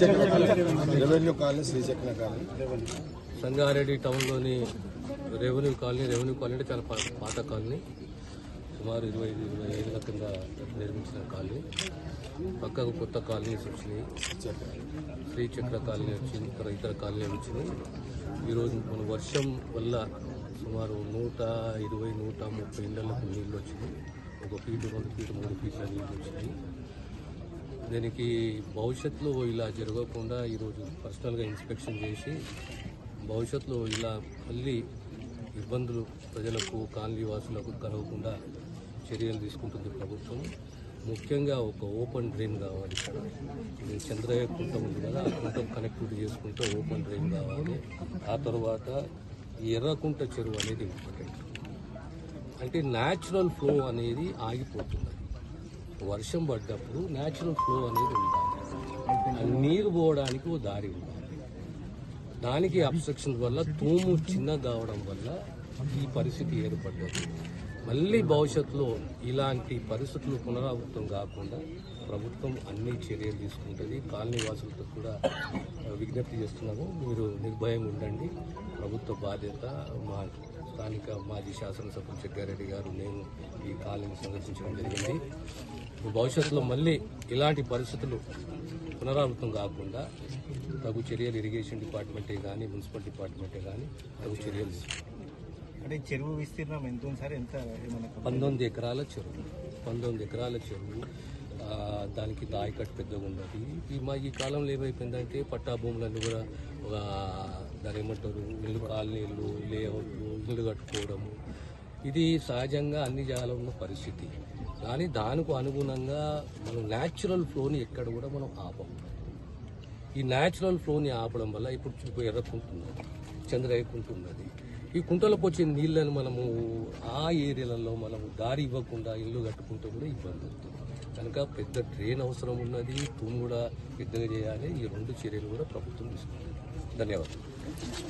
Revenue colony Srichakra colony. Sangareddy టౌన్లోని revenue colony revenue colony అంటే చాలా పాత కాలనీ. సుమారు ఇరవై ఐదు ఇరవై ఏళ్ళ కింద నిర్మించిన కాలనీ. పక్కకు కొత్త కాలనీస్ వచ్చినాయి. శ్రీచక్ర కాలనీ వచ్చింది ఇతర ఇతర కాలనీ వచ్చినాయి. ఈరోజు మన వర్షం వల్ల సుమారు నూట ఇరవై నూట ముప్పై ఇళ్ళకు నీళ్ళు వచ్చినాయి. ఒక ఫీటు రెండు ఫీటు మూడు ఫీట్ల నీళ్ళు వచ్చినాయి. దీనికి భవిష్యత్తులో ఇలా జరగకుండా ఈరోజు పర్సనల్గా ఇన్స్పెక్షన్ చేసి భవిష్యత్తులో ఇలా మళ్ళీ ఇబ్బందులు ప్రజలకు కాలనీ వాసులకు కలగకుండా చర్యలు తీసుకుంటుంది ప్రభుత్వం. ముఖ్యంగా ఒక ఓపెన్ డ్రైన్ కావాలి ఇక్కడ. ఇది చంద్రయ్య కుంట ఉంది కదా ఆ కుంట కనెక్టివిటీ చేసుకుంటే ఓపెన్ డ్రైన్ కావాలి. ఆ తర్వాత ఎర్రకుంట చెరువు అనేది ఇంపార్టెంట్. అంటే న్యాచురల్ ఫ్లో అనేది ఆగిపోతుంది. వర్షం పడ్డప్పుడు న్యాచురల్ ఫ్లో అనేది ఉండాలి. నీరు పోవడానికి ఓ దారి ఉండాలి. దానికి అబ్స్ట్రక్షన్ వల్ల తూము చిన్న కావడం వల్ల ఈ పరిస్థితి ఏర్పడ్డది. మళ్ళీ భవిష్యత్తులో ఇలాంటి పరిస్థితులు పునరావృతం కాకుండా ప్రభుత్వం అన్ని చర్యలు తీసుకుంటుంది. కాలనీ వాసులతో కూడా విజ్ఞప్తి చేస్తున్నాము. మీరు నిర్భయం ఉండండి. ప్రభుత్వ బాధ్యత మా స్థానిక మాజీ శాసనసభ్యులు చెక్కారెడ్డి గారు నేను ఈ కాలనీని సందర్శించడం జరిగింది. భవిష్యత్తులో మళ్ళీ ఇలాంటి పరిస్థితులు పునరావృతం కాకుండా తగు చర్యలు ఇరిగేషన్ డిపార్ట్మెంటే కానీ మున్సిపల్ డిపార్ట్మెంటే కానీ తగు చర్యలు అంటే చెరువు విస్తీర్ణం ఎంత సార్ ఎంత పంతొమ్మిది ఎకరాల చెరువు. పంతొమ్మిది ఎకరాల చెరువు దానికి దాయకట్టు పెద్దగా ఉన్నది ఈ మా ఈ కాలంలో ఏమైపోయిందంటే పట్టా భూములన్నీ కూడా ఒక దాని ఏమంటారు ఇల్లు కాలనీలు లేఅవుట్లు ఇల్లు కట్టుకోవడము ఇది సహజంగా అన్ని జాగాలో ఉన్న పరిస్థితి. కానీ దానికి అనుగుణంగా మనం న్యాచురల్ ఫ్లోని ఎక్కడ కూడా మనం ఆపం ఈ న్యాచురల్ ఫ్లోని ఆపడం వల్ల ఇప్పుడు చూపు ఎర్రకుంటున్నది చంద్రయ్యకుంటున్నది ఈ కుంటలకు వచ్చే నీళ్ళను మనము ఆ ఏరియాలలో మనము దారి ఇవ్వకుండా ఇల్లు కట్టుకుంటే కూడా ఇబ్బంది అవుతుంది. కనుక పెద్ద డ్రైన్ అవసరం ఉన్నది తూము కూడా పెద్దగా చేయాలి. ఈ రెండు చర్యలు కూడా ప్రభుత్వం తీసుకుంటుంది. ధన్యవాదాలు.